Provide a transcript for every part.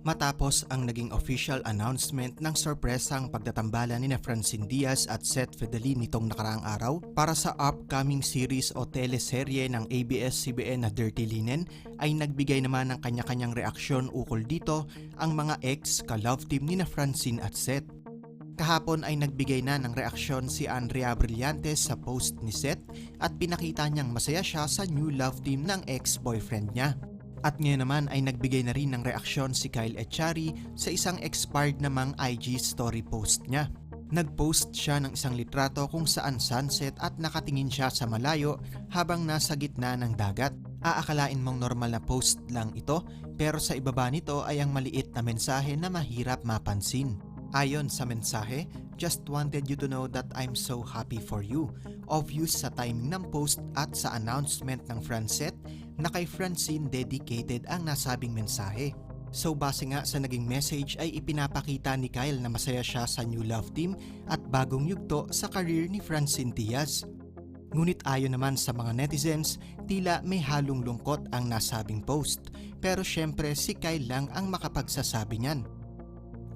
Matapos ang naging official announcement ng sorpresang pagtatambalan ni Francine Diaz at Seth Fidelin nitong nakaraang araw para sa upcoming series o teleserye ng ABS-CBN na Dirty Linen ay nagbigay naman ng kanya-kanyang reaksyon ukol dito ang mga ex ka-love team ni Francine at Seth. Kahapon ay nagbigay na ng reaksyon si Andrea Brillantes sa post ni Seth at pinakita niyang masaya siya sa new love team ng ex-boyfriend niya. At ngayon naman ay nagbigay na rin ng reaksyon si Kyle Echari sa isang expired namang IG story post niya. Nag-post siya ng isang litrato kung saan sunset at nakatingin siya sa malayo habang nasa gitna ng dagat. Aakalain mong normal na post lang ito pero sa ibaba nito ay ang maliit na mensahe na mahirap mapansin. Ayon sa mensahe, just wanted you to know that I'm so happy for you. Obvious sa timing ng post at sa announcement ng Francet na kay Francine dedicated ang nasabing mensahe. So base nga sa naging message ay ipinapakita ni Kyle na masaya siya sa new love team at bagong yugto sa career ni Francine Diaz. Ngunit ayon naman sa mga netizens, tila may halong lungkot ang nasabing post. Pero syempre si Kyle lang ang makapagsasabi niyan.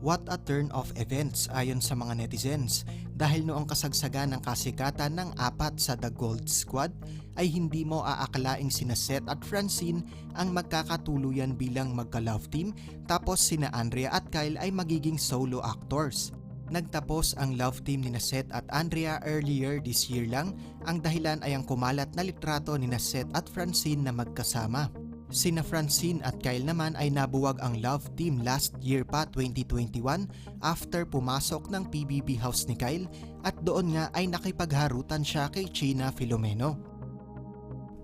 What a turn of events ayon sa mga netizens dahil noong kasagsagan ng kasikatan ng apat sa The Gold Squad ay hindi mo aakalaing sina Seth at Francine ang magkakatuluyan bilang magka-love team tapos sina Andrea at Kyle ay magiging solo actors. Nagtapos ang love team ni Seth at Andrea earlier this year lang ang dahilan ay ang kumalat na litrato ni Seth at Francine na magkasama. Sina Francine at Kyle naman ay nabuwag ang love team last year pa 2021 after pumasok ng PBB house ni Kyle at doon nga ay nakipagharutan siya kay China Filomeno.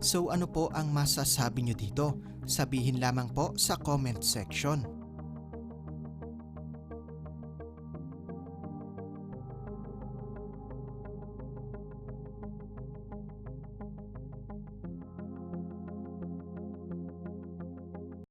So ano po ang masasabi nyo dito? Sabihin lamang po sa comment section.